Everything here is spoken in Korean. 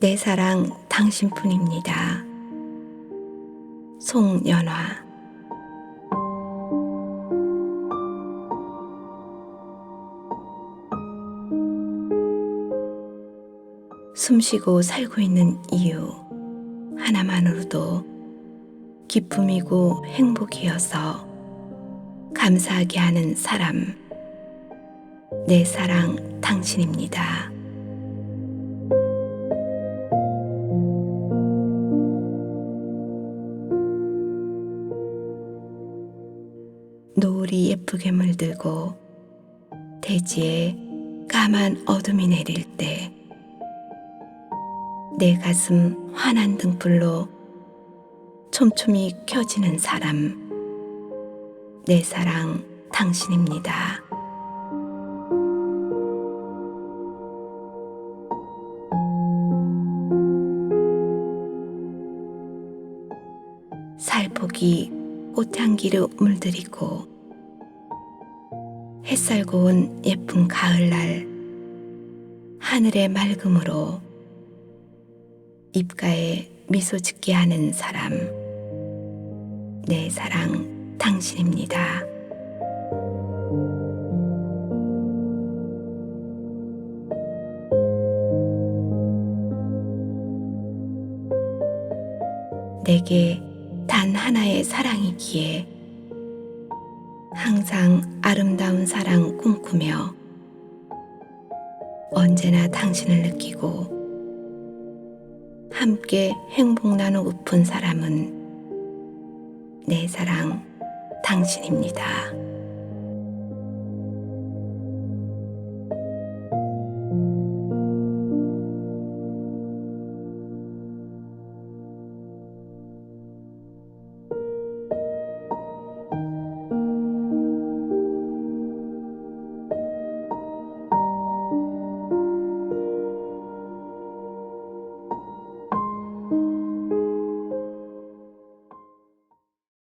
내 사랑 당신뿐입니다. 송연화 숨쉬고 살고 있는 이유 하나만으로도 기쁨이고 행복이어서 감사하게 하는 사람 내 사랑 당신입니다. 노을이 예쁘게 물들고 대지에 까만 어둠이 내릴 때 내 가슴 환한 등불로 촘촘히 켜지는 사람 내 사랑 당신입니다. 살폭이 꽃향기로 물들이고 햇살 고운 예쁜 가을날 하늘의 맑음으로 입가에 미소 짓게 하는 사람 내 사랑 당신입니다. 내게 단 하나의 사랑이기에 항상 아름다운 사랑 꿈꾸며 언제나 당신을 느끼고 함께 행복 나누고픈 사람은 내 사랑 당신입니다.